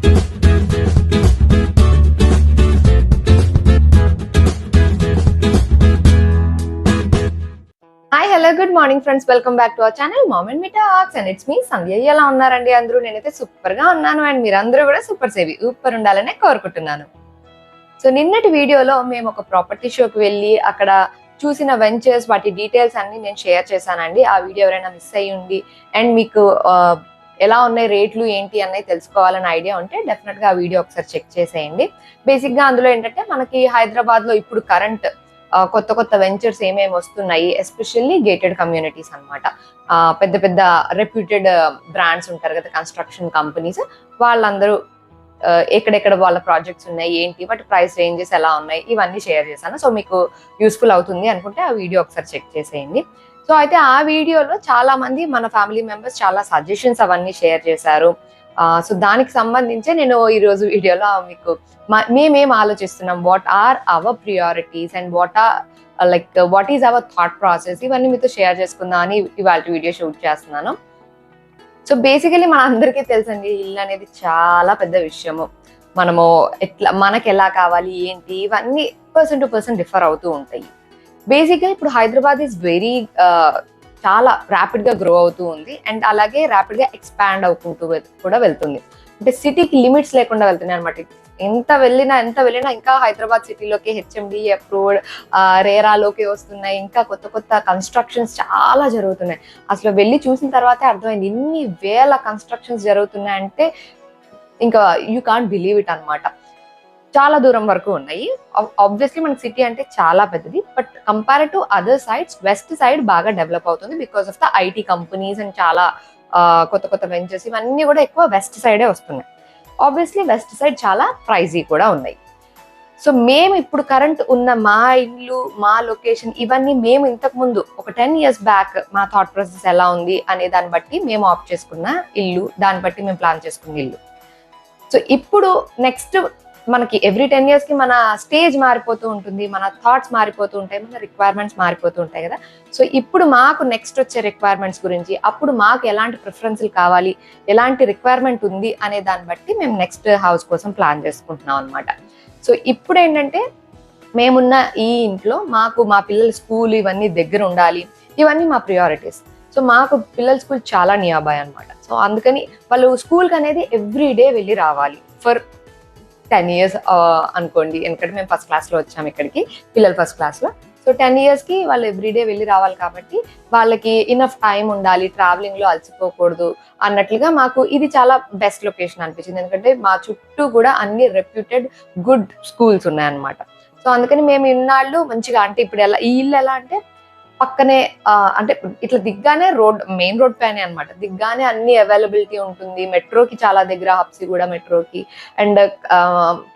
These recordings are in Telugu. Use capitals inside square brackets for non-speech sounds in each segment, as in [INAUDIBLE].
Hi hello good morning friends welcome back to our channel mom and me talks and it's me Sandhya ఎలా ఉన్నారండి అందరూ? నేనైతే సూపర్గా ఉన్నాను. అండ్ మీరందరూ కూడా సూపర్ సేవి సూపర్ ఉండాలనే కోరుకుంటున్నాను. సో నిన్నటి వీడియోలో మేము ఒక ప్రాపర్టీ షోకి వెళ్ళి అక్కడ చూసిన వెంచర్స్ వాటి డీటెయిల్స్ అన్ని నేను షేర్ చేశానండి. ఆ వీడియో ఎవరైనా మిస్ అయ్యి ఉండి అండ్ మీకు uh, ఎలా ఉన్నాయి రేట్లు ఏంటి అన్నవి తెలుసుకోవాలని ఐడియా ఉంటే డెఫినెట్గా ఆ వీడియో ఒకసారి చెక్ చేసేయండి. బేసిక్గా అందులో ఏంటంటే మనకి హైదరాబాద్లో ఇప్పుడు కరెంట్ కొత్త కొత్త వెంచర్స్ ఏమేమి వస్తున్నాయి ఎస్పెషల్లీ గేటెడ్ కమ్యూనిటీస్ అనమాట పెద్ద పెద్ద రెప్యూటెడ్ బ్రాండ్స్ ఉంటారు కదా కన్స్ట్రక్షన్ కంపెనీస్. వాళ్ళందరూ ఎక్కడెక్కడ వాళ్ళ ప్రాజెక్ట్స్ ఉన్నాయి ఏంటి వాటి ప్రైస్ రేంజెస్ ఎలా ఉన్నాయి ఇవన్నీ షేర్ చేశాను. సో మీకు యూస్ఫుల్ అవుతుంది అనుకుంటే ఆ వీడియో ఒకసారి చెక్ చేసేయండి. సో అయితే ఆ వీడియోలో చాలా మంది మన ఫ్యామిలీ మెంబర్స్ చాలా సజెషన్స్ అవన్నీ షేర్ చేశారు. సో దానికి సంబంధించి నేను ఈరోజు వీడియోలో మీకు మేమేం ఆలోచిస్తున్నాం? What are our priorities and what are like what is our thought process ఇవన్నీ మీతో షేర్ చేసుకుందాం అని ఇవాళ వీడియో షూట్ చేస్తున్నాను. సో బేసికలీ మన అందరికీ తెలుసండి ఇల్లు అనేది చాలా పెద్ద విషయము. మనము ఎట్లా మనకి ఎలా కావాలి ఏంటి ఇవన్నీ పర్సన్ టు పర్సన్ డిఫర్ అవుతూ ఉంటాయి. బేసిక్గా ఇప్పుడు హైదరాబాద్ ఈజ్ వెరీ చాలా ర్యాపిడ్గా గ్రో అవుతూ ఉంది. అండ్ అలాగే ర్యాపిడ్గా ఎక్స్పాండ్ అవుకుంటూ కూడా వెళ్తుంది. అంటే సిటీకి లిమిట్స్ లేకుండా వెళ్తున్నాయి అనమాట ఎంత వెళ్ళినా ఎంత వెళ్ళినా ఇంకా హైదరాబాద్ సిటీలోకి హెచ్ఎండి అప్రూవ్డ్ రేరాలోకి వస్తున్నాయి. ఇంకా కొత్త కొత్త కన్స్ట్రక్షన్స్ చాలా జరుగుతున్నాయి. అసలు వెళ్ళి చూసిన తర్వాతే అర్థమైంది. ఇన్ని వేల కన్స్ట్రక్షన్స్ జరుగుతున్నాయి అంటే ఇంకా యూ కాంట్ బిలీవ్ ఇట్ అనమాట చాలా దూరం వరకు ఉన్నాయి. ఆబ్వియస్లీ మనకి సిటీ అంటే చాలా పెద్దది but compare to other sides west side బాగా డెవలప్ అవుతుంది because of the IT companies and చాలా కొత్త కొత్త వెంచర్స్ ఇవన్నీ కూడా ఎక్కువ వెస్ట్ సైడే వస్తున్నాయి. ఆబ్వియస్లీ వెస్ట్ సైడ్ చాలా ప్రైజీ కూడా ఉన్నాయి. సో మేము ఇప్పుడు కరెంట్ ఉన్న మా ఇల్లు మా లొకేషన్ ఇవన్నీ మేము ఇంతకుముందు ఒక టెన్ ఇయర్స్ బ్యాక్ మా థాట్ ప్రాసెస్ ఎలా ఉంది అనే దాన్ని బట్టి మేము ఆప్ట్ చేసుకున్న ఇల్లు దాన్ని బట్టి మేము ప్లాన్ చేసుకున్న ఇల్లు. సో ఇప్పుడు నెక్స్ట్ మనకి ఎవ్రీ టెన్ ఇయర్స్కి మన స్టేజ్ మారిపోతూ ఉంటుంది మన థాట్స్ మారిపోతూ ఉంటాయి మన రిక్వైర్మెంట్స్ మారిపోతూ ఉంటాయి కదా. సో ఇప్పుడు మాకు నెక్స్ట్ వచ్చే రిక్వైర్మెంట్స్ గురించి అప్పుడు మాకు ఎలాంటి ప్రిఫరెన్స్లు కావాలి ఎలాంటి రిక్వైర్మెంట్ ఉంది అనే దాన్ని బట్టి మేము నెక్స్ట్ హౌస్ కోసం ప్లాన్ చేసుకుంటున్నాం అనమాట సో ఇప్పుడు ఏంటంటే మేమున్న ఈ ఇంట్లో మాకు మా పిల్లల స్కూల్ ఇవన్నీ దగ్గర ఉండాలి ఇవన్నీ మా ప్రియారిటీస్ సో మాకు పిల్లల స్కూల్ చాలా నియాబాయ్ అనమాట సో అందుకని వాళ్ళు స్కూల్కి అనేది ఎవ్రీ డే వెళ్ళి రావాలి. ఫర్ టెన్ ఇయర్స్ అనుకోండి. ఎందుకంటే మేము ఫస్ట్ క్లాస్లో వచ్చాము ఇక్కడికి పిల్లలు ఫస్ట్ క్లాస్లో సో టెన్ ఇయర్స్కి వాళ్ళు ఎవ్రీడే వెళ్ళి రావాలి కాబట్టి వాళ్ళకి ఇనఫ్ టైం ఉండాలి ట్రావెలింగ్లో అలసిపోకూడదు అన్నట్లుగా మాకు ఇది చాలా బెస్ట్ లొకేషన్ అనిపించింది. ఎందుకంటే మా చుట్టూ కూడా అన్ని రెప్యూటెడ్ గుడ్ స్కూల్స్ ఉన్నాయన్నమాట. సో అందుకని మేము ఇన్నాళ్ళు మంచిగా అంటే ఇప్పుడు ఎలా ఈ ఇల్లు ఎలా అంటే పక్కనే అంటే ఇట్లా దిగ్గానే రోడ్ మెయిన్ రోడ్ పైనే అనమాట దిగ్గానే అన్ని అవైలబిలిటీ ఉంటుంది. మెట్రోకి చాలా దగ్గర హబ్సి కూడా మెట్రోకి. అండ్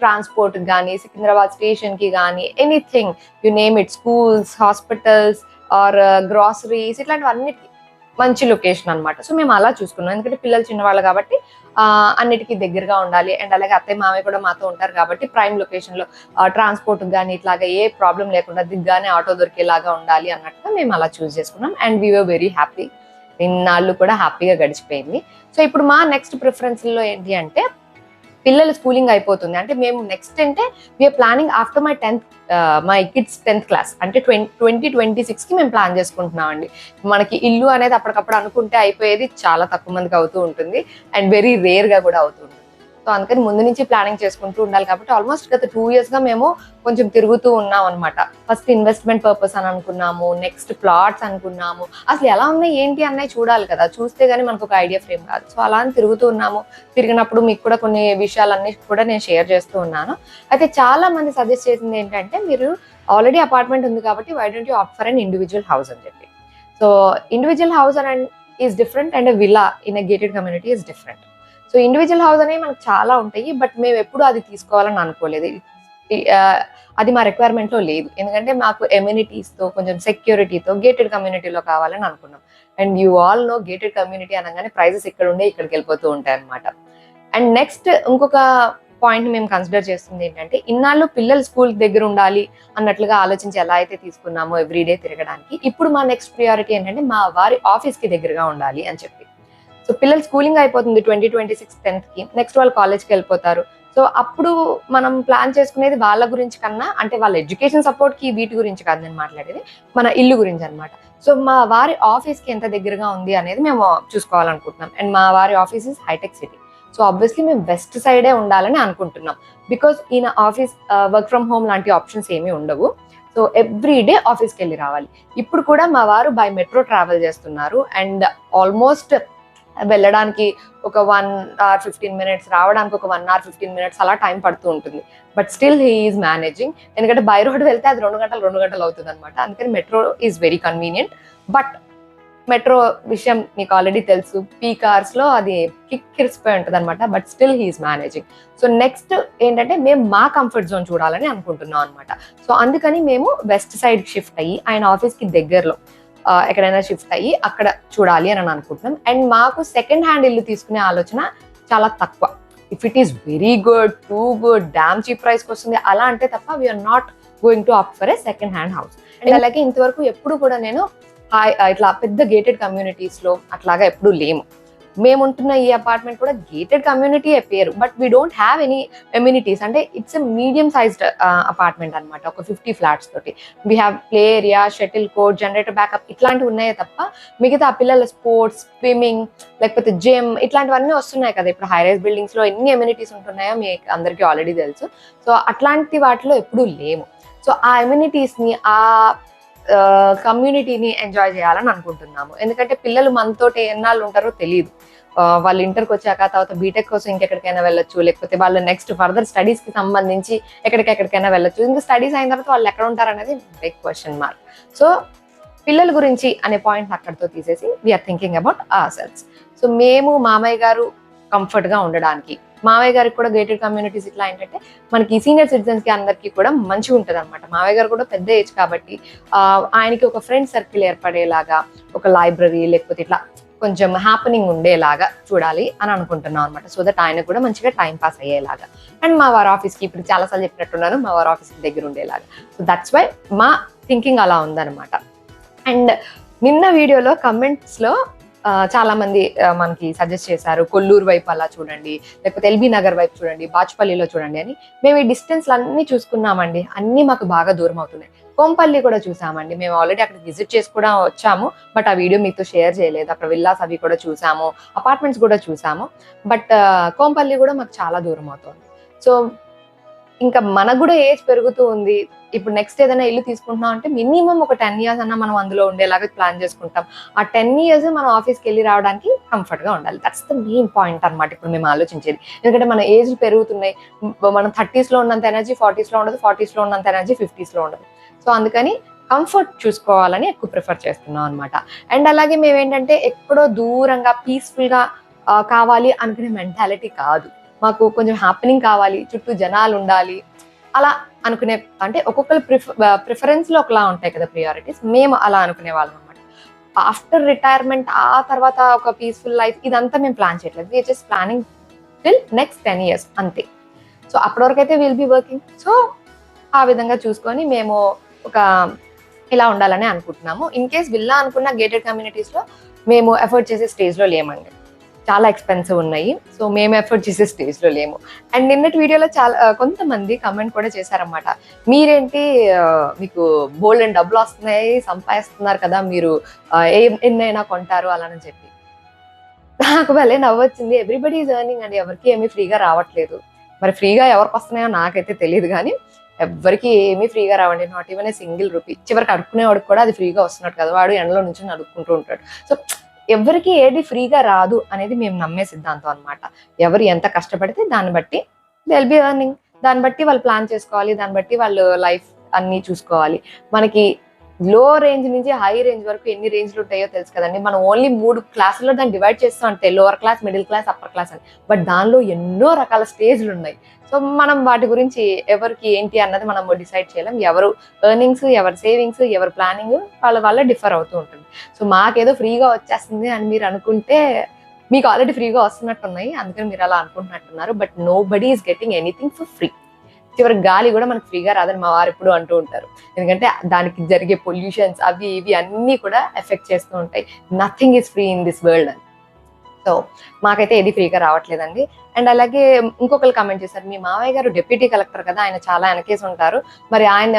ట్రాన్స్పోర్ట్ కానీ సికింద్రాబాద్ స్టేషన్కి కానీ anything you name it schools hospitals or groceries ఇట్లాంటివన్నిటికీ మంచి లొకేషన్ అన్నమాట. సో మేము అలా చూసుకున్నాం. ఎందుకంటే పిల్లలు చిన్నవాళ్ళు కాబట్టి అన్నిటికీ దగ్గరగా ఉండాలి. అండ్ అలాగే అత్తయ్య మామయ్య కూడా మాతో ఉంటారు కాబట్టి ప్రైమ్ లొకేషన్లో ట్రాన్స్పోర్ట్ కానీ ఇట్లాగా ఏ ప్రాబ్లం లేకుండా దిగ్గానే ఆటో దొరికేలాగా ఉండాలి అన్నట్టు. మేము అలా చూస్ చేసుకున్నాం. And we were very happy ఇన్నాళ్ళు కూడా హ్యాపీగా గడిచిపోయింది. సో ఇప్పుడు మా నెక్స్ట్ ప్రిఫరెన్స్లో ఏంటి అంటే పిల్లలు స్కూలింగ్ అయిపోతుంది. అంటే మేము నెక్స్ట్ అంటే we are planning after my tenth my kids tenth class అంటే ట్వంటీ ట్వంటీ ట్వంటీ సిక్స్కి మేము ప్లాన్ చేసుకుంటున్నాం అండి. మనకి ఇల్లు అనేది అప్పటికప్పుడు అనుకుంటే అయిపోయేది చాలా తక్కువ మందికి అవుతూ ఉంటుంది. అండ్ వెరీ రేర్గా కూడా అవుతుంది సో అందుకని ముందు నుంచి ప్లానింగ్ చేసుకుంటూ ఉండాలి కాబట్టి ఆల్మోస్ట్ గత టూ ఇయర్స్గా మేము కొంచెం తిరుగుతూ ఉన్నాం అనమాట ఫస్ట్ ఇన్వెస్ట్మెంట్ పర్పస్ అని అనుకున్నాము నెక్స్ట్ ప్లాట్స్ అనుకున్నాము. అసలు ఎలా ఉన్నాయి ఏంటి అన్నవి చూడాలి కదా. చూస్తే గానీ మనకు ఒక ఐడియా ఫ్రేమ్ కాదు సో అలా అని తిరుగుతూ ఉన్నాము. తిరిగినప్పుడు మీకు కూడా కొన్ని విషయాలన్నీ కూడా నేను షేర్ చేస్తూ ఉన్నాను. అయితే చాలా మంది సజెస్ట్ చేసింది ఏంటంటే మీరు ఆల్రెడీ అపార్ట్మెంట్ ఉంది కాబట్టి why don't you opt for an individual house అని చెప్పి. So individual house and is different and villa in a gated community is different so individual house అనేవి మనకు చాలా ఉంటాయి బట్ మేము ఎప్పుడు అది తీసుకోవాలని అనుకోలేదు. అది మా రిక్వైర్మెంట్లో లో లేదు. ఎందుకంటే మాకు ఎమ్యూనిటీస్తో తో కొంచెం సెక్యూరిటీతో గేటెడ్ కమ్యూనిటీలో కావాలని అనుకున్నాం. And you all know gated community అనగానే ప్రైజెస్ ఇక్కడ ఉండే ఇక్కడికి వెళ్ళిపోతూ ఉంటాయి అనమాట అండ్ నెక్స్ట్ ఇంకొక పాయింట్ మేము కన్సిడర్ చేస్తుంది ఏంటంటే ఇన్నాళ్ళు పిల్లలు స్కూల్ దగ్గర ఉండాలి అన్నట్లుగా ఆలోచించి ఎలా అయితే తీసుకున్నామో ఎవ్రీడే తిరగడానికి ఇప్పుడు మా నెక్స్ట్ ప్రియారిటీ ఏంటంటే మా వారి ఆఫీస్కి దగ్గరగా ఉండాలి అని చెప్పి. సో పిల్లలు స్కూలింగ్ అయిపోతుంది ట్వంటీ ట్వంటీ సిక్స్ టెన్త్కి నెక్స్ట్ వాళ్ళు కాలేజ్కి వెళ్ళిపోతారు. సో అప్పుడు మనం ప్లాన్ చేసుకునేది వాళ్ళ గురించి కన్నా అంటే వాళ్ళ ఎడ్యుకేషన్ సపోర్ట్కి వీటి గురించి కాదు నేను మాట్లాడేది మన ఇల్లు గురించి అనమాట సో మా వారి ఆఫీస్కి ఎంత దగ్గరగా ఉంది అనేది మేము చూసుకోవాలనుకుంటున్నాం. అండ్ మా వారి ఆఫీస్ ఇస్ హైటెక్ సిటీ సో ఆబ్వియస్లీ మేము వెస్ట్ సైడే ఉండాలని అనుకుంటున్నాం. బికాస్ ఈయన ఆఫీస్ వర్క్ ఫ్రమ్ హోమ్ లాంటి ఆప్షన్స్ ఏమీ ఉండవు. సో ఎవ్రీ డే ఆఫీస్కి వెళ్ళి రావాలి. ఇప్పుడు కూడా మా వారు బై మెట్రో ట్రావెల్ చేస్తున్నారు. అండ్ ఆల్మోస్ట్ వెళ్ళడానికి ఒక వన్ అవర్ ఫిఫ్టీన్ మినిట్స్ రావడానికి ఒక వన్ అవర్ ఫిఫ్టీన్ మినిట్స్ అలా టైం పడుతూ ఉంటుంది. But still he is managing ఎందుకంటే బై రోడ్ వెళ్తే అది రెండు గంటలు రెండు గంటలు అవుతుంది అనమాట అందుకని metro is very convenient but metro విషయం మీకు ఆల్రెడీ తెలుసు. పీ కార్స్లో అది కిక్కిరిసిపోయి ఉంటుంది అనమాట but still he is managing so next ఏంటంటే మేము మా కంఫర్ట్ జోన్ చూడాలని అనుకుంటున్నాం అనమాట సో అందుకని మేము వెస్ట్ సైడ్ షిఫ్ట్ అయ్యి ఆయన ఆఫీస్కి దగ్గరలో ఎక్కడైనా షిఫ్ట్ అయ్యి అక్కడ చూడాలి అని అనుకుంటున్నాం. అండ్ మాకు సెకండ్ హ్యాండ్ ఇల్లు తీసుకునే ఆలోచన చాలా తక్కువ. If it is very good too good damn cheap ప్రైస్కి వస్తుంది అలా అంటే తప్ప we are not going to opt for a second hand house and అలాగే ఇంతవరకు ఎప్పుడు కూడా నేను ఇట్లా పెద్ద గేటెడ్ కమ్యూనిటీస్లో అట్లాగా ఎప్పుడు లేము. మేము ఉంటున్న ఈ అపార్ట్మెంట్ కూడా గేటెడ్ కమ్యూనిటీ పేరు but we don't have any amenities అంటే it's a medium sized apartment అనమాట ఒక ఫిఫ్టీ ఫ్లాట్స్ తోటి. We have play area shuttle court generator backup ఇట్లాంటివి ఉన్నాయే తప్ప మిగతా ఆ పిల్లల స్పోర్ట్స్ స్విమ్మింగ్ లేకపోతే జిమ్ ఇట్లాంటివన్నీ వస్తున్నాయి కదా. ఇప్పుడు హై రైజ్ బిల్డింగ్స్లో ఎన్ని ఎమ్యూనిటీస్ ఉంటున్నాయో మీకు అందరికీ ఆల్రెడీ తెలుసు. సో అట్లాంటి వాటిలో ఎప్పుడూ లేము. సో ఆ ఎమ్యూనిటీస్ని ఆ కమ్యూనిటీని ఎంజాయ్ చేయాలని అనుకుంటున్నాము. ఎందుకంటే పిల్లలు మనతోటి ఎన్నాళ్ళు ఉంటారో తెలియదు వాళ్ళు ఇంటర్కి వచ్చాక తర్వాత బీటెక్ కోసం ఇంకెక్కడికైనా వెళ్ళొచ్చు లేకపోతే వాళ్ళ నెక్స్ట్ ఫర్దర్ స్టడీస్కి సంబంధించి ఎక్కడికెక్కడికైనా వెళ్ళొచ్చు. ఇంకా స్టడీస్ అయిన తర్వాత వాళ్ళు ఎక్కడ ఉంటారు అనేది బిగ్ క్వశ్చన్ మార్క్ సో పిల్లల గురించి అనే పాయింట్ అక్కడితో తీసేసి we are thinking about ourselves so మేము మామయ్య గారు కంఫర్ట్గా ఉండడానికి మావయ్య గారికి కూడా గేటెడ్ కమ్యూనిటీస్ ఇట్లా ఏంటంటే మనకి సీనియర్ సిటిజన్స్కి అందరికీ కూడా మంచిగా ఉంటుంది అనమాట మావయ్య గారు కూడా పెద్ద ఏజ్ కాబట్టి ఆయనకి ఒక ఫ్రెండ్ సర్కిల్ ఏర్పడేలాగా ఒక లైబ్రరీ లేకపోతే ఇట్లా కొంచెం హ్యాపెనింగ్ ఉండేలాగా చూడాలి అని అనుకుంటున్నాం అనమాట సో దట్ ఆయన కూడా మంచిగా టైం పాస్ అయ్యేలాగా. అండ్ మా వారి ఆఫీస్కి ఇప్పుడు చాలాసార్లు చెప్పినట్టున్నాను మా వారి ఆఫీస్కి దగ్గర ఉండేలాగా. సో దట్స్ వై మా థింకింగ్ అలా ఉందన్నమాట. అండ్ నిన్న వీడియోలో కమెంట్స్లో చాలా మంది మనకి సజెస్ట్ చేశారు కొల్లూరు వైపు అలా చూడండి లేకపోతే ఎల్బీ నగర్ వైపు చూడండి బాచుపల్లిలో చూడండి అని. మేము ఈ డిస్టెన్స్లు అన్ని చూసుకున్నామండి. అన్ని మాకు బాగా దూరం అవుతున్నాయి. కోంపల్లి కూడా చూసామండి. మేము ఆల్రెడీ అక్కడ విజిట్ చేసి కూడా వచ్చాము. బట్ ఆ వీడియో మీతో షేర్ చేయలేదు. అక్కడ విల్లాస్ అవి కూడా చూసాము. అపార్ట్మెంట్స్ కూడా చూసాము. బట్ కోంపల్లి కూడా మాకు చాలా దూరం అవుతుంది. సో ఇంకా మనకు కూడా ఏజ్ పెరుగుతూ ఉంది. ఇప్పుడు నెక్స్ట్ ఏదైనా ఇల్లు తీసుకుంటున్నాం అంటే మినిమం ఒక టెన్ ఇయర్స్ అన్న మనం అందులో ఉండేలాగా ప్లాన్ చేసుకుంటాం. ఆ టెన్ ఇయర్స్ మనం ఆఫీస్కి వెళ్ళి రావడానికి కంఫర్ట్గా ఉండాలి. దట్స్ ద మెయిన్ పాయింట్ అనమాట ఇప్పుడు మేము ఆలోచించేది. ఎందుకంటే మన ఏజ్ పెరుగుతున్నాయి. మనం థర్టీస్లో ఉన్నంత ఎనర్జీ ఫార్టీస్లో ఉండదు ఫార్టీస్లో ఉన్నంత ఎనర్జీ ఫిఫ్టీస్లో ఉండదు. సో అందుకని కంఫర్ట్ చూసుకోవాలని ఎక్కువ ప్రిఫర్ చేస్తున్నాం అనమాట అండ్ అలాగే మేము ఏంటంటే ఎక్కడో దూరంగా పీస్ఫుల్గా కావాలి అనుకునే మెంటాలిటీ కాదు. మాకు కొంచెం హ్యాపెనింగ్ కావాలి చుట్టూ జనాలు ఉండాలి. అలా అనుకునే అంటే ఒక్కొక్కరు ప్రిఫ ప్రిఫరెన్స్లో ఒకలా ఉంటాయి కదా ప్రియారిటీస్ మేము అలా అనుకునే వాళ్ళం అనమాట ఆఫ్టర్ రిటైర్మెంట్ ఆ తర్వాత ఒక పీస్ఫుల్ లైఫ్ ఇదంతా మేము ప్లాన్ చేయట్లేదు. We are just planning till next ten years అంతే. సో అప్పటి వరకు అయితే విల్ బి వర్కింగ్ సో ఆ విధంగా చూసుకొని మేము ఒక ఇలా ఉండాలని అనుకుంటున్నాము. ఇన్ కేస్ విల్లా అనుకున్న గేటెడ్ కమ్యూనిటీస్లో మేము ఎఫర్ట్ చేసే స్టేజ్లో లేమండి. చాలా ఎక్స్పెన్సివ్ ఉన్నాయి. సో మేము ఎఫర్ట్ చేసే స్టేజ్లో లేము. అండ్ నిన్నటి వీడియోలో చాలా కొంతమంది కమెంట్ కూడా చేశారనమాట మీరేంటి మీకు బోల్డ్ అండ్ డబ్బులు వస్తున్నాయి సంపాదిస్తున్నారు కదా మీరు ఏ- ఎన్నైనా కొంటారు అలానని చెప్పి. నాకు భలే నవ్వొచ్చింది. ఎవ్రీబడి ఈజ్ ఎర్నింగ్ అండి ఎవరికి ఏమీ ఫ్రీగా రావట్లేదు. మరి ఫ్రీగా ఎవరికి వస్తున్నాయో నాకైతే తెలియదు కానీ ఎవ్వరికి ఏమీ ఫ్రీగా రావండి. Not even a single rupee చివరికి అడుక్కునేవాడికి కూడా అది ఫ్రీగా వస్తున్నాడు కదా. వాడు ఎండలో నుంచి అడుక్కుంటూ ఉంటాడు. సో ఎవరికి ఏది ఫ్రీగా రాదు అనేది మేము నమ్మే సిద్ధాంతం అన్నమాట. ఎవరు ఎంత కష్టపడితే దాన్ని బట్టి దెల్ బి ఎర్నింగ్ దాన్ని బట్టి వాళ్ళు ప్లాన్ చేసుకోవాలి దాన్ని బట్టి వాళ్ళు లైఫ్ అన్నీ చూసుకోవాలి. మనకి లో రేంజ్ నుంచి హై రేంజ్ వరకు ఎన్ని రేంజ్లు ఉంటాయో తెలుసు కదండి. మనం ఓన్లీ మూడు క్లాసుల్లో దాన్ని డివైడ్ చేస్తాం అంటే lower class middle class upper class అని. బట్ దానిలో ఎన్నో రకాల స్టేజ్లు ఉన్నాయి. సో మనం వాటి గురించి ఎవరికి ఏంటి అన్నది మనం డిసైడ్ చేయలేం. ఎవరు ఎర్నింగ్స్ ఎవరి సేవింగ్స్ ఎవరి ప్లానింగ్ వాళ్ళ వల్ల డిఫర్ అవుతూ ఉంటుంది. సో మాకేదో ఫ్రీగా వచ్చేస్తుంది అని మీరు అనుకుంటే మీకు ఆల్రెడీ ఫ్రీగా వస్తున్నట్టు ఉన్నాయి అందుకని మీరు అలా అనుకుంటున్నట్టున్నారు. But nobody is getting anything for free చివరి గాలి కూడా మనకు ఫ్రీగా రాదని మా వారు ఎప్పుడు అంటూ ఉంటారు. ఎందుకంటే దానికి జరిగే పొల్యూషన్స్ అవి ఇవి అన్నీ కూడా ఎఫెక్ట్ చేస్తూ ఉంటాయి. Nothing is free in this world అని. సో మాకైతే ఏది ఫ్రీగా రావట్లేదండి. అండ్ అలాగే ఇంకొకరు కామెంట్ చేశారు మీ మావయ్య గారు డిప్యూటీ కలెక్టర్ కదా ఆయన చాలా వెనకేసి ఉంటారు. మరి ఆయన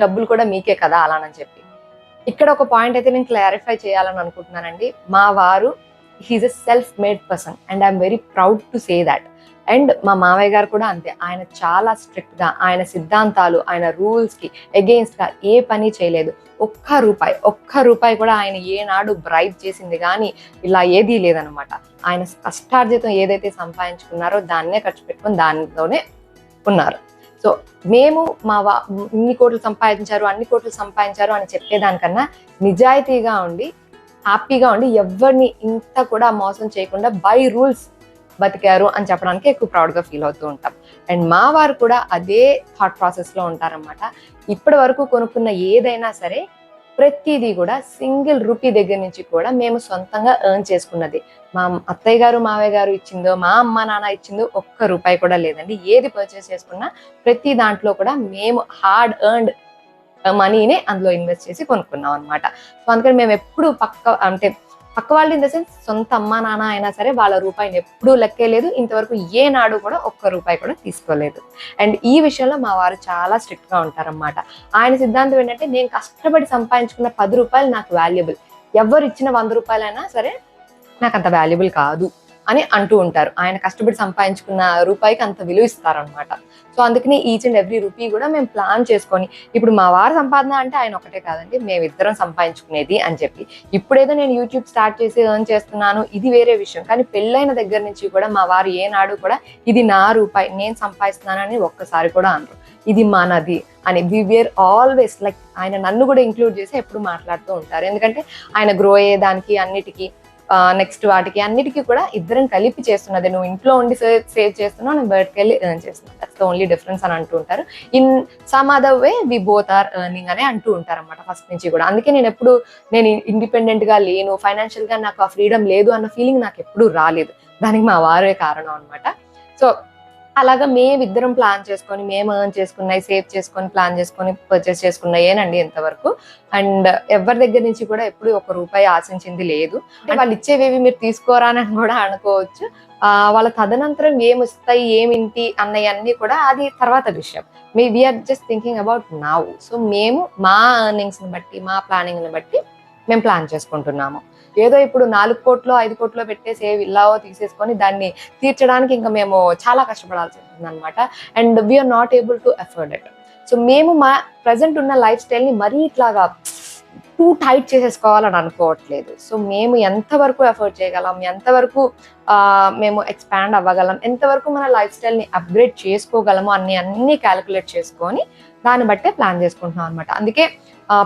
డబ్బులు కూడా మీకే కదా అలానని చెప్పి. ఇక్కడ ఒక పాయింట్ అయితే నేను క్లారిఫై చేయాలని అనుకుంటున్నానండి. మా వారు he's a self made person and I'm very proud to say that and మా మావయ్య గారు కూడా అంతే. ఆయన చాలా స్ట్రిక్ట్గా ఆయన సిద్ధాంతాలు ఆయన రూల్స్కి అగెయిన్స్ట్గా ఏ పని చేయలేదు. ఒక్క రూపాయి ఒక్క రూపాయి కూడా ఆయన ఏనాడు బ్రైట్ చేసింది కానీ ఇలా ఏదీ లేదనమాట ఆయన కష్టార్జితం ఏదైతే సంపాదించుకున్నారో దాన్నే ఖర్చు పెట్టుకొని దానితోనే ఉన్నారు. సో మేము మా వా ఇన్ని కోట్లు సంపాదించారు అన్ని కోట్లు సంపాదించారు అని చెప్పేదానికన్నా నిజాయితీగా ఉండి హ్యాపీగా ఉండి ఎవరిని ఇంత కూడా మోసం చేయకుండా బై రూల్స్ బతికారు అని చెప్పడానికి ఎక్కువ ప్రౌడ్గా ఫీల్ అవుతూ ఉంటాం. అండ్ మా వారు కూడా అదే థాట్ ప్రాసెస్లో ఉంటారన్నమాట. ఇప్పటి వరకు కొనుక్కున్న ఏదైనా సరే ప్రతిదీ కూడా సింగిల్ రూపీ దగ్గర నుంచి కూడా మేము సొంతంగా ఎర్న్ చేసుకున్నది. మా అత్తయ్య గారు మావయ్య గారు ఇచ్చిందో మా అమ్మ నాన్న ఇచ్చిందో ఒక్క రూపాయి కూడా లేదండి. ఏది పర్చేస్ చేసుకున్నా ప్రతి దాంట్లో కూడా మేము హార్డ్ ఎర్న్డ్ మనీనే అందులో ఇన్వెస్ట్ చేసి కొనుక్కున్నాం అనమాట సో అందుకని మేము ఎప్పుడు పక్క అంటే పక్క వాళ్ళు ఇన్ ద సెన్స్ సొంత అమ్మా నాన్న అయినా సరే వాళ్ళ రూపాయిని ఎప్పుడూ లెక్కేలేదు ఇంతవరకు ఏ నాడు కూడా ఒక్క రూపాయి కూడా తీసుకోలేదు. అండ్ ఈ విషయంలో మా వారు చాలా స్ట్రిక్ట్గా ఉంటారనమాట ఉంటారన్నమాట. ఆయన సిద్ధాంతం ఏంటంటే నేను కష్టపడి సంపాదించుకున్న పది రూపాయలు నాకు వాల్యుబుల్. ఎవరు ఇచ్చిన వంద రూపాయలైనా సరే నాకు అంత వాల్యుబుల్ కాదు. అని అంటూ ఉంటారు. ఆయన కష్టపడి సంపాదించుకున్న రూపాయికి అంత విలువ ఇస్తారనమాట సో అందుకని ఈచ్ అండ్ ఎవ్రీ రూపీ కూడా మేము ప్లాన్ చేసుకొని ఇప్పుడు మా వారు సంపాదన అంటే ఆయన ఒకటే కాదండి మేమిద్దరం సంపాదించుకునేది అని చెప్పి. ఇప్పుడేదో నేను యూట్యూబ్ స్టార్ట్ చేసి ఏం చేస్తున్నాను ఇది వేరే విషయం. కానీ పెళ్ళైన దగ్గర నుంచి కూడా మా వారు ఏనాడు కూడా ఇది నా రూపాయి నేను సంపాదిస్తున్నానని ఒక్కసారి కూడా అనరు. ఇది మనది అని వి వేర్ ఆల్వేస్ లైక్ ఆయన నన్ను కూడా ఇంక్లూడ్ చేసి ఎప్పుడు మాట్లాడుతూ ఉంటారు. ఎందుకంటే ఆయన గ్రో అయ్యేదానికి అన్నిటికీ నెక్స్ట్ వాటికి అన్నిటికీ కూడా ఇద్దరం కలిపి చేస్తున్నది. నువ్వు ఇంట్లో ఉండి సేవ్ చేస్తున్నావు నేను బయటకు వెళ్ళి ఎర్న్ చేస్తున్నావు దట్స్ ద ఓన్లీ డిఫరెన్స్ అని అంటూ ఉంటారు. In some other way we both are earning అని అంటూ ఉంటారు అనమాట ఫస్ట్ నుంచి కూడా. అందుకే నేను ఎప్పుడు నేను ఇండిపెండెంట్గా లేను ఫైనాన్షియల్గా నాకు ఆ ఫ్రీడమ్ లేదు అన్న ఫీలింగ్ నాకు ఎప్పుడు రాలేదు. దానికి మా వారే కారణం అనమాట సో అలాగా మేమిద్దరం ప్లాన్ చేసుకొని మేము ఎర్న్ చేసుకున్నాయి సేవ్ చేసుకొని ప్లాన్ చేసుకొని పర్చేస్ చేసుకున్నాయేనండి ఇంతవరకు. అండ్ ఎవరి దగ్గర నుంచి కూడా ఎప్పుడు ఒక రూపాయి ఆశించింది లేదు. వాళ్ళు ఇచ్చేవేవి మీరు తీసుకోరా అని [LAUGHS] కూడా అనుకోవచ్చు. వాళ్ళ తదనంతరం ఏమి వస్తాయి ఏమింటి అన్నవన్నీ కూడా అది తర్వాత విషయం. మీ we are just thinking about now so మేము మా ఎర్నింగ్స్ని బట్టి మా ప్లానింగ్ని బట్టి మేము ప్లాన్ చేసుకుంటున్నాము. ఏదో ఇప్పుడు నాలుగు కోట్లు ఐదు కోట్లు పెట్టేసి ఏ విల్లావో తీసేసుకొని దాన్ని తీర్చడానికి ఇంకా మేము చాలా కష్టపడాల్సి ఉంటుంది అనమాట and we are not able to afford it so మేము మా ప్రజెంట్ ఉన్న లైఫ్ స్టైల్ని మరీ ఇట్లాగా టూ టైట్ చేసేసుకోవాలని అనుకోవట్లేదు. సో మేము ఎంతవరకు ఎఫర్ట్ చేయగలం ఎంతవరకు మేము ఎక్స్పాండ్ అవ్వగలం ఎంతవరకు మన లైఫ్ స్టైల్ని అప్గ్రేడ్ చేసుకోగలము అన్ని అన్ని క్యాలిక్యులేట్ చేసుకొని దాన్ని బట్టే ప్లాన్ చేసుకుంటున్నాం అనమాట అందుకే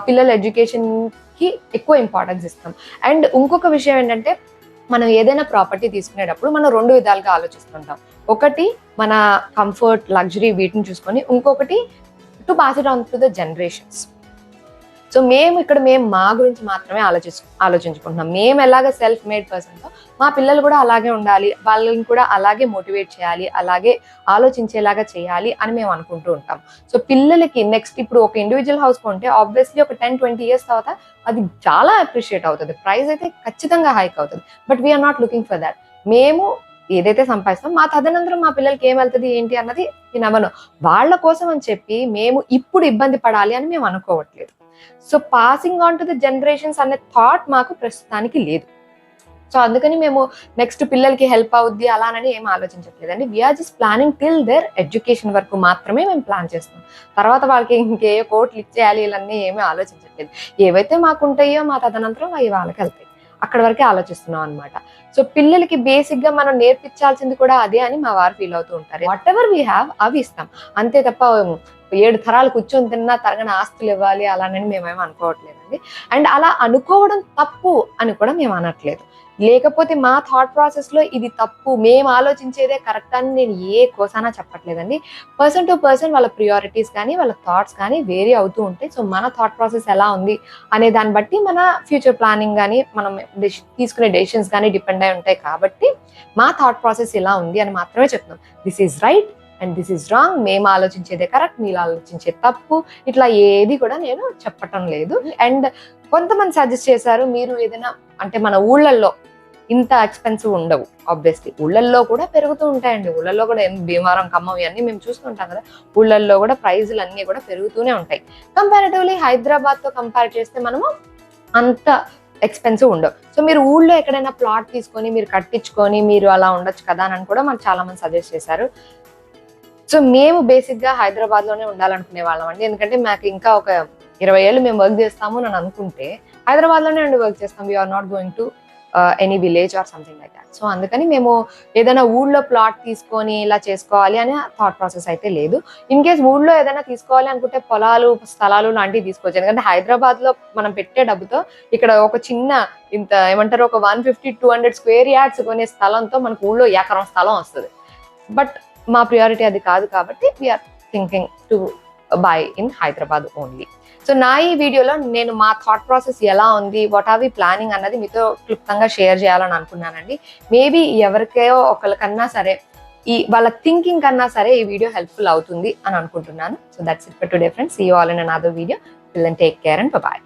పిల్లల ఎడ్యుకేషన్కి ఎక్కువ ఇంపార్టెన్స్ ఇస్తాం. అండ్ ఇంకొక విషయం ఏంటంటే మనం ఏదైనా ప్రాపర్టీ తీసుకునేటప్పుడు మనం రెండు విధాలుగా ఆలోచిస్తుంటాం. ఒకటి మన కంఫర్ట్ లగ్జరీ వీటిని చూసుకొని ఇంకొకటి to pass it on to the generations. So మేము ఇక్కడ మేము మా గురించి మాత్రమే ఆలోచించు ఆలోచించుకుంటున్నాం. మేము ఎలాగ సెల్ఫ్ మేడ్ పర్సన్తో మా పిల్లలు కూడా అలాగే ఉండాలి వాళ్ళని కూడా అలాగే మోటివేట్ చేయాలి అలాగే ఆలోచించేలాగా చేయాలి అని మేము అనుకుంటూ ఉంటాం. సో పిల్లలకి నెక్స్ట్ ఇప్పుడు ఒక ఇండివిజువల్ హౌస్ కొంటే ఆబ్వియస్లీ ఒక టెన్ ట్వంటీ ఇయర్స్ తర్వాత అది చాలా అప్రిషియేట్ అవుతుంది. ప్రైస్ అయితే ఖచ్చితంగా హైక్ అవుతుంది. But we are not looking for that మేము ఏదైతే సంపాదిస్తాం మా తదనంతరం మా పిల్లలకి ఏం వెళ్తుంది ఏంటి అన్నది నమ్మను వాళ్ళ కోసం అని చెప్పి మేము ఇప్పుడు ఇబ్బంది పడాలి అని మేము అనుకోవట్లేదు. So passing on to the generations అనే థాట్ మాకు ప్రస్తుతానికి లేదు. సో అందుకని మేము నెక్స్ట్ పిల్లలకి హెల్ప్ అవుద్ది అలానని ఏం ఆలోచించట్లేదండి. We are just planning till their education వరకు మాత్రమే మేము ప్లాన్ చేస్తాం. తర్వాత వాళ్ళకి ఇంకే కోట్లు ఇచ్చేయాలి ఇవన్నీ ఏమీ ఆలోచించట్లేదు. ఏవైతే మాకు ఉంటాయో మా తదనంతరం అవి వాళ్ళకి వెళ్తాయి. అక్కడ వరకే ఆలోచిస్తున్నాం అనమాట సో పిల్లలకి బేసిక్గా మనం నేర్పించాల్సింది కూడా అదే అని మా వారు ఫీల్ అవుతూ ఉంటారు. వాట్ ఎవర్ వీ హ్యావ్ అవి ఇస్తాం. అంతే తప్ప ఏడు తరాలు కూర్చొని తిన్నా తరగని ఆస్తులు ఇవ్వాలి అలానని మేమేమో అనుకోవట్లేదండి. అండ్ అలా అనుకోవడం తప్పు అని కూడా మేము అనట్లేదు. లేకపోతే మా థాట్ ప్రాసెస్లో ఇది తప్పు మేము ఆలోచించేదే కరెక్ట్ అని నేను ఏ కోసానా చెప్పట్లేదండి. పర్సన్ టు పర్సన్ వాళ్ళ ప్రియారిటీస్ కానీ వాళ్ళ థాట్స్ కానీ వేరీ అవుతూ ఉంటాయి సో మన థాట్ ప్రాసెస్ ఎలా ఉంది అనే దాన్ని బట్టి మన ఫ్యూచర్ ప్లానింగ్ కానీ మనం తీసుకునే డెసిషన్స్ కానీ డిపెండ్ అయి ఉంటాయి కాబట్టి మా థాట్ ప్రాసెస్ ఇలా ఉంది అని మాత్రమే చెప్తున్నాం. This is right and this is wrong మేము ఆలోచించేదే కరెక్ట్ మీరు ఆలోచించే తప్పు. ఇట్లా ఏది కూడా నేను చెప్పటం లేదు. అండ్ కొంతమంది సజెస్ట్ చేశారు మీరు ఏదైనా అంటే మన ఊళ్ళల్లో ఇంత ఎక్స్పెన్సివ్ ఉండవు ఆబ్వియస్లీ ఊళ్ళల్లో కూడా పెరుగుతూ ఉంటాయండి. ఊళ్ళల్లో కూడా ఏం భీమారం ఖమ్మం ఇవన్నీ మేము చూస్తుంటాం కదా. ఊళ్ళల్లో కూడా ప్రైజులు అన్నీ కూడా పెరుగుతూనే ఉంటాయి. కంపారిటివ్లీ హైదరాబాద్తో కంపేర్ చేస్తే మనము అంత ఎక్స్పెన్సివ్ ఉండవు. సో మీరు ఊళ్ళో ఎక్కడైనా ప్లాట్ తీసుకొని మీరు కట్టించుకొని మీరు అలా ఉండొచ్చు కదా అని కూడా మనకు చాలా మంది సజెస్ట్ చేశారు. సో మేము బేసిక్గా హైదరాబాద్లోనే ఉండాలనుకునే వాళ్ళం అండి. ఎందుకంటే మాకు ఇంకా ఒక ఇరవై ఏళ్ళు మేము వర్క్ చేస్తాము అని అనుకుంటే హైదరాబాద్లోనే ఉండి వర్క్ చేస్తాం we are not going to any village or something like that so అందుకని మేము ఏదైనా ఊళ్ళో ప్లాట్ తీసుకొని ఇలా చేసుకోవాలి అనే థాట్ ప్రాసెస్ అయితే లేదు. ఇన్ కేస్ ఊళ్ళో ఏదైనా తీసుకోవాలి అనుకుంటే పొలాలు స్థలాలు లాంటివి తీసుకోవచ్చు. ఎందుకంటే హైదరాబాద్లో మనం పెట్టే డబ్బుతో ఇక్కడ ఒక చిన్న ఇంత ఏమంటారు ఒక one fifty two hundred square yards కొనే స్థలంతో మనకు ఊళ్ళో ఎకరం స్థలం వస్తుంది. బట్ మా ప్రియారిటీ అది కాదు కాబట్టి we are thinking to buy in Hyderabad only so నా ఈ వీడియోలో నేను మా థాట్ ప్రాసెస్ ఎలా ఉంది వాట్ ఆర్ వి ప్లానింగ్ అన్నది మీతో క్లుప్తంగా షేర్ చేయాలని అనుకున్నానండి. మేబీ ఎవరికో ఒకరికన్నా సరే ఈ వాళ్ళ థింకింగ్ కన్నా సరే ఈ వీడియో హెల్ప్ఫుల్ అవుతుంది అని అనుకుంటున్నాను. So that's it for today friends see all in other video will take care and bye